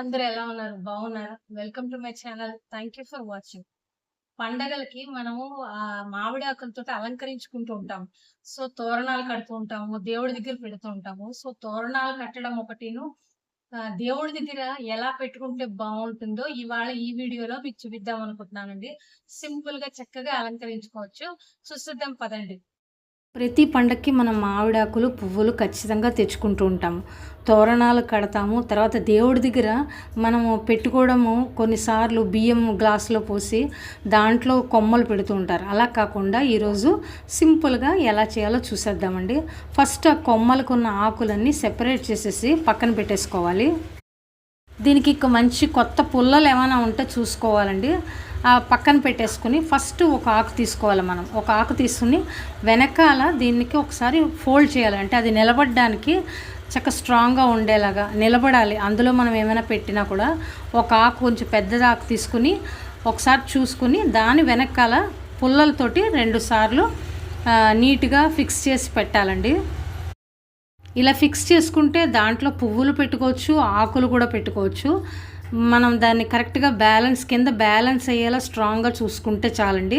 అందరు ఎలా ఉన్నారు? బాగున్నారా? Welcome to my channel thank you for watching పండగలకి మనము ఆ మామిడి ఆకులతో అలంకరించుకుంటూ ఉంటాం సో తోరణాలు కడుతూ ఉంటాము దేవుడి దగ్గర పెడుతూ ఉంటాము. సో తోరణాలు కట్టడం ఒకటిను దేవుడి దగ్గర ఎలా పెట్టుకుంటే బాగుంటుందో ఇవాళ ఈ వీడియోలో మీకు చూపిద్దాం అనుకుంటున్నానండి. సింపుల్గా చక్కగా అలంకరించుకోవచ్చు. చూసిద్దాం పదండి. ప్రతి పండక్కి మనం మామిడాకులు పువ్వులు ఖచ్చితంగా తెచ్చుకుంటూ ఉంటాము తోరణాలు కడతాము. తర్వాత దేవుడి దగ్గర మనము పెట్టుకోవడము కొన్నిసార్లు బియ్యం గ్లాసులో పోసి దాంట్లో కొమ్మలు పెడుతూ ఉంటారు. అలా కాకుండా ఈరోజు సింపుల్గా ఎలా చేయాలో చూసేద్దామండి. ఫస్ట్ ఆ కొమ్మలకు ఉన్న ఆకులన్నీ సెపరేట్ చేసేసి పక్కన పెట్టేసుకోవాలి. దీనికి ఇక మంచి కొత్త పుల్లలు ఏమైనా ఉంటే చూసుకోవాలండి. పక్కన పెట్టేసుకుని ఫస్ట్ ఒక ఆకు తీసుకోవాలి మనం. ఒక ఆకు తీసుకుని వెనకాల దీనికి ఒకసారి ఫోల్డ్ చేయాలి. అంటే అది నిలబడడానికి చక్క స్ట్రాంగ్గా ఉండేలాగా నిలబడాలి. అందులో మనం ఏమైనా పెట్టినా కూడా ఒక ఆకు కొంచెం పెద్దది ఆకు తీసుకుని ఒకసారి చూసుకుని దాని వెనకాల పుల్లలతోటి రెండు సార్లు నీట్గా ఫిక్స్ చేసి పెట్టాలండి. ఇలా ఫిక్స్ చేసుకుంటే దాంట్లో పువ్వులు పెట్టుకోవచ్చు ఆకులు కూడా పెట్టుకోవచ్చు. మనం దాన్ని కరెక్ట్గా బ్యాలెన్స్ కింద బ్యాలెన్స్ అయ్యేలా స్ట్రాంగ్గా చూసుకుంటే చాలండి.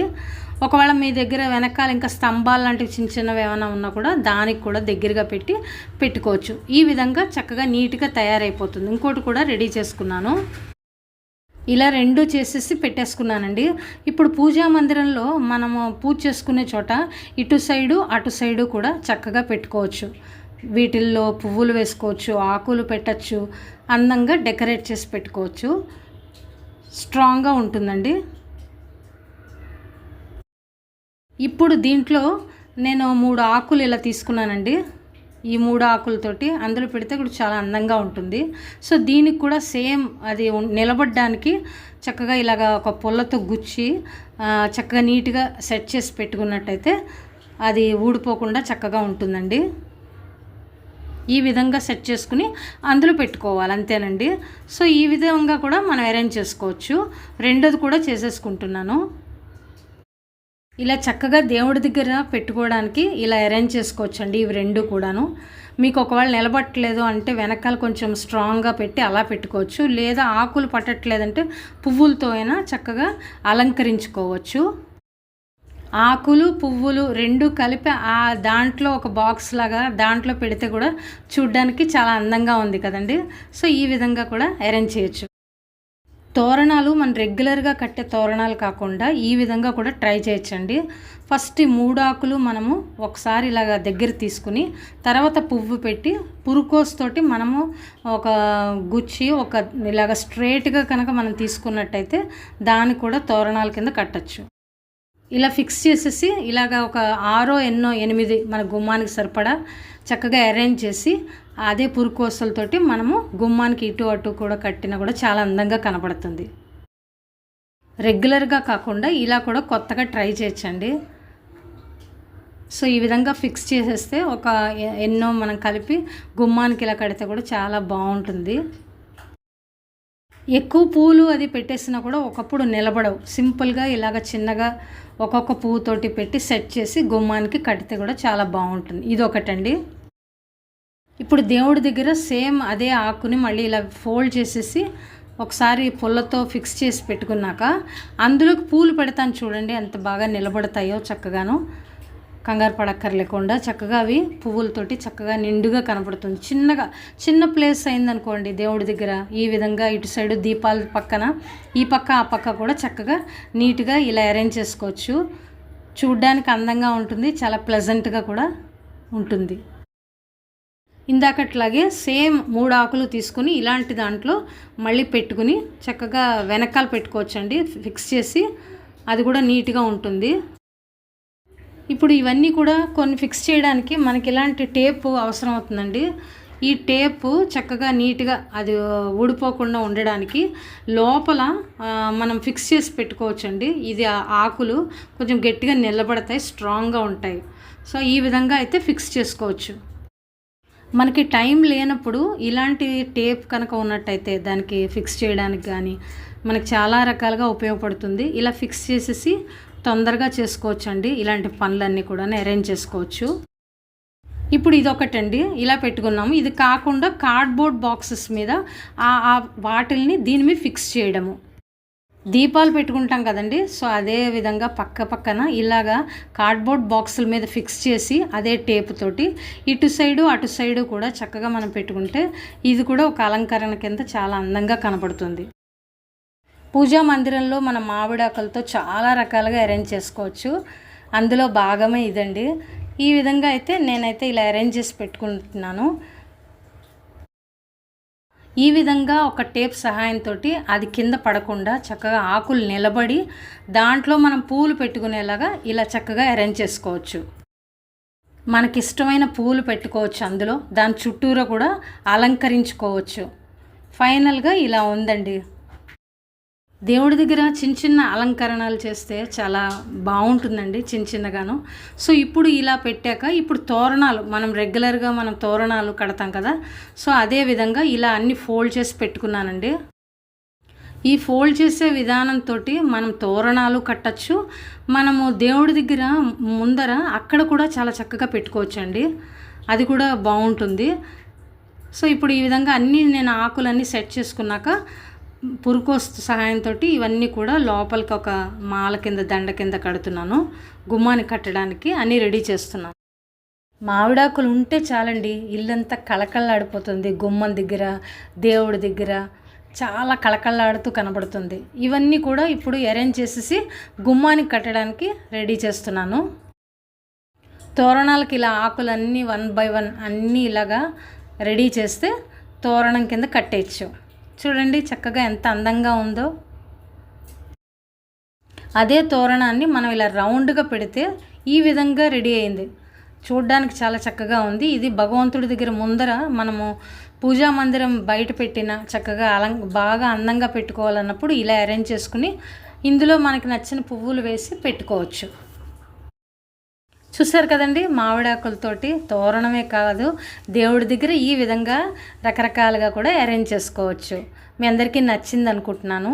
ఒకవేళ మీ దగ్గర వెనకాల ఇంకా స్తంభాలు లాంటివి చిన్న చిన్నవి ఏమైనా ఉన్నా కూడా దానికి కూడా దగ్గరగా పెట్టి పెట్టుకోవచ్చు. ఈ విధంగా చక్కగా నీట్గా తయారైపోతుంది. ఇంకోటి కూడా రెడీ చేసుకున్నాను. ఇలా రెండు చేసేసి పెట్టేసుకున్నానండి. ఇప్పుడు పూజా మందిరంలో మనము పూజ చేసుకునే చోట ఇటు సైడు అటు సైడు కూడా చక్కగా పెట్టుకోవచ్చు. వీటిల్లో పువ్వులు వేసుకోవచ్చు ఆకులు పెట్టచ్చు అందంగా డెకరేట్ చేసి పెట్టుకోవచ్చు. స్ట్రాంగ్గా ఉంటుందండి. ఇప్పుడు దీంట్లో నేను మూడు ఆకులు ఇలా తీసుకున్నానండి. ఈ మూడు ఆకులతోటి అందులో పెడితే కూడా చాలా అందంగా ఉంటుంది. సో దీనికి కూడా సేమ్ అది నిలబడడానికి చక్కగా ఇలాగ ఒక పుల్లతో గుచ్చి చక్కగా నీట్గా సెట్ చేసి పెట్టుకున్నట్టయితే అది ఊడిపోకుండా చక్కగా ఉంటుందండి. ఈ విధంగా సెట్ చేసుకుని అందులో పెట్టుకోవాలి అంతేనండి. సో ఈ విధంగా కూడా మనం అరేంజ్ చేసుకోవచ్చు. రెండోది కూడా చేసేసుకుంటున్నాను. ఇలా చక్కగా దేవుడి దగ్గర పెట్టుకోవడానికి ఇలా అరేంజ్ చేసుకోవచ్చండి ఇవి రెండు కూడాను. మీకు ఒకవేళ నిలబట్టలేదు అంటే వెనకాల కొంచెం స్ట్రాంగ్గా పెట్టి అలా పెట్టుకోవచ్చు. లేదా ఆకులు పట్టట్లేదంటే పువ్వులతో అయినా చక్కగా అలంకరించుకోవచ్చు. ఆకులు పువ్వులు రెండు కలిపి ఆ దాంట్లో ఒక బాక్స్ లాగా దాంట్లో పెడితే కూడా చూడ్డానికి చాలా అందంగా ఉంది కదండి. సో ఈ విధంగా కూడా అరేంజ్ చేయొచ్చు. తోరణాలు మన రెగ్యులర్గా కట్టే తోరణాలు కాకుండా ఈ విధంగా కూడా ట్రై చేయొచ్చండి. ఫస్ట్ ఈ మూడు ఆకులు మనము ఒకసారి ఇలాగ దగ్గర తీసుకుని తర్వాత పువ్వు పెట్టి పురుకోస్ తోటి మనము ఒక గుచ్చి ఒక ఇలాగ స్ట్రేట్గా కనుక మనం తీసుకున్నట్టయితే దాన్ని కూడా తోరణాల కింద కట్టచ్చు. ఇలా ఫిక్స్ చేసేసి ఇలాగ ఒక ఆరో ఎన్నో ఎనిమిది మన గుమ్మానికి సరిపడా చక్కగా అరేంజ్ చేసి అదే పురుకోసలతోటి మనము గుమ్మానికి ఇటు అటు కూడా కట్టినా కూడా చాలా అందంగా కనపడుతుంది. రెగ్యులర్గా కాకుండా ఇలా కూడా కొత్తగా ట్రై చేయొచ్చండి. సో ఈ విధంగా ఫిక్స్ చేసేస్తే ఒక ఎ- ఎన్నో మనం కలిపి గుమ్మానికి ఇలా కడితే కూడా చాలా బాగుంటుంది. ఎక్కువ పూలు అది పెట్టేసినా కూడా ఒకప్పుడు నిలబడవు. సింపుల్గా ఇలాగ చిన్నగా ఒక్కొక్క పువ్వుతోటి పెట్టి సెట్ చేసి గుమ్మానికి కడితే కూడా చాలా బాగుంటుంది. ఇది ఒకటండి ఇప్పుడు దేవుడి దగ్గర సేమ్ అదే ఆకుని మళ్ళీ ఇలా ఫోల్డ్ చేసేసి ఒకసారి పుల్లతో ఫిక్స్ చేసి పెట్టుకున్నాక అందులోకి పూలు పెడతాను చూడండి ఎంత బాగా నిలబడతాయో చక్కగాను. కంగారు పడక్కర్లేకుండా చక్కగా అవి పువ్వులతోటి చక్కగా నిండుగా కనపడుతుంది. చిన్నగా చిన్న ప్లేస్ అయిందనుకోండి దేవుడి దగ్గర. ఈ విధంగా ఇటు సైడు దీపాల పక్కన ఈ పక్క ఆ పక్క కూడా చక్కగా నీట్గా ఇలా అరేంజ్ చేసుకోవచ్చు. చూడ్డానికి అందంగా ఉంటుంది చాలా ప్లెజెంట్గా కూడా ఉంటుంది. ఇందాకట్లాగే సేమ్ మూడు ఆకులు తీసుకుని ఇలాంటి దాంట్లో మళ్ళీ పెట్టుకుని చక్కగా వెనకాల పెట్టుకోవచ్చండి ఫిక్స్ చేసి అది కూడా నీట్గా ఉంటుంది. ఇప్పుడు ఇవన్నీ కూడా కొన్ని ఫిక్స్ చేయడానికి మనకి ఇలాంటి టేప్ అవసరం అవుతుందండి? ఈ టేపు చక్కగా నీట్గా అది ఊడిపోకుండా ఉండడానికి లోపల మనం ఫిక్స్ చేసి పెట్టుకోవచ్చండి. ఇది ఆకులు కొంచెం గట్టిగా నిలబడతాయి స్ట్రాంగ్గా ఉంటాయి. సో ఈ విధంగా అయితే ఫిక్స్ చేసుకోవచ్చు. మనకి టైం లేనప్పుడు ఇలాంటి టేప్ కనుక ఉన్నట్టయితే దానికి ఫిక్స్ చేయడానికి కానీ మనకి చాలా రకాలుగా ఉపయోగపడుతుంది. ఇలా ఫిక్స్ చేసేసి తొందరగా చేసుకోవచ్చు అండి ఇలాంటి పనులన్నీ కూడా అరేంజ్ చేసుకోవచ్చు. ఇప్పుడు ఇది ఒకటండి ఇలా పెట్టుకున్నాము. ఇది కాకుండా కార్డ్బోర్డ్ బాక్సెస్ మీద ఆ ఆ వాటిల్ని దీని మీద ఫిక్స్ చేయడము. దీపాలు పెట్టుకుంటాం కదండి. సో అదే విధంగా పక్క పక్కన ఇలాగా కార్డ్బోర్డ్ బాక్సుల మీద ఫిక్స్ చేసి అదే టేప్ తోటి ఇటు సైడు అటు సైడు కూడా చక్కగా మనం పెట్టుకుంటే ఇది కూడా ఒక అలంకరణ కింద చాలా అందంగా కనపడుతుంది. పూజా మందిరంలో మన మామిడాకులతో చాలా రకాలుగా అరేంజ్ చేసుకోవచ్చు. అందులో భాగమే ఇదండి. ఈ విధంగా అయితే నేనైతే ఇలా అరేంజ్ చేసి పెట్టుకుంటున్నాను. ఈ విధంగా ఒక టేప్ సహాయంతో అది కింద పడకుండా చక్కగా ఆకులు నిలబడి దాంట్లో మనం పూలు పెట్టుకునేలాగా ఇలా చక్కగా అరేంజ్ చేసుకోవచ్చు. మనకి ఇష్టమైన పూలు పెట్టుకోవచ్చు అందులో. దాని చుట్టూరా కూడా అలంకరించుకోవచ్చు. ఫైనల్గా ఇలా ఉందండి. దేవుడి దగ్గర చిన్న చిన్న అలంకరణలు చేస్తే చాలా బాగుంటుందండి చిన్న చిన్నగాను. సో ఇప్పుడు ఇలా పెట్టాక ఇప్పుడు తోరణాలు మనం రెగ్యులర్గా మనం తోరణాలు కడతాం కదా సో అదే విధంగా ఇలా అన్ని ఫోల్డ్ చేసి పెట్టుకున్నానండి. ఈ ఫోల్డ్ చేసే విధానంతో మనం తోరణాలు కట్టచ్చు. మనము దేవుడి దగ్గర ముందర అక్కడ కూడా చాలా చక్కగా పెట్టుకోవచ్చండి. అది కూడా బాగుంటుంది. సో ఇప్పుడు ఈ విధంగా అన్నీ నేను ఆకులన్నీ సెట్ చేసుకున్నాక పురుకోస్తు సహాయంతో ఇవన్నీ కూడా లోపలికి ఒక మాల కింద దండ కింద కడుతున్నాను. గుమ్మాన్ని కట్టడానికి అన్నీ రెడీ చేస్తున్నాను. మామిడాకులు ఉంటే చాలండి ఇల్లంతా కళకళలాడిపోతుంది. గుమ్మం దగ్గర దేవుడి దగ్గర చాలా కళకళలాడుతూ కనబడుతుంది. ఇవన్నీ కూడా ఇప్పుడు అరేంజ్ చేసేసి గుమ్మానికి కట్టడానికి రెడీ చేస్తున్నాను. తోరణాలకి ఇలా ఆకులన్నీ వన్ బై వన్ అన్నీ ఇలాగా రెడీ చేస్తే తోరణం కింద కట్టేయచ్చు. చూడండి చక్కగా ఎంత అందంగా ఉందో. అదే తోరణాన్ని మనం ఇలా రౌండ్గా పెడితే ఈ విధంగా రెడీ అయింది. చూడ్డానికి చాలా చక్కగా ఉంది. ఇది భగవంతుడి దగ్గర ముందర మనము పూజా మందిరం బయట పెట్టిన చక్కగా అలం బాగా అందంగా పెట్టుకోవాలన్నప్పుడు ఇలా అరేంజ్ చేసుకుని ఇందులో మనకి నచ్చిన పువ్వులు వేసి పెట్టుకోవచ్చు. చూసారు కదండి మామిడాకులతోటి తోరణమే కాదు దేవుడి దగ్గర ఈ విధంగా రకరకాలుగా కూడా అరేంజ్ చేసుకోవచ్చు. మీ అందరికీ నచ్చింది అనుకుంటున్నాను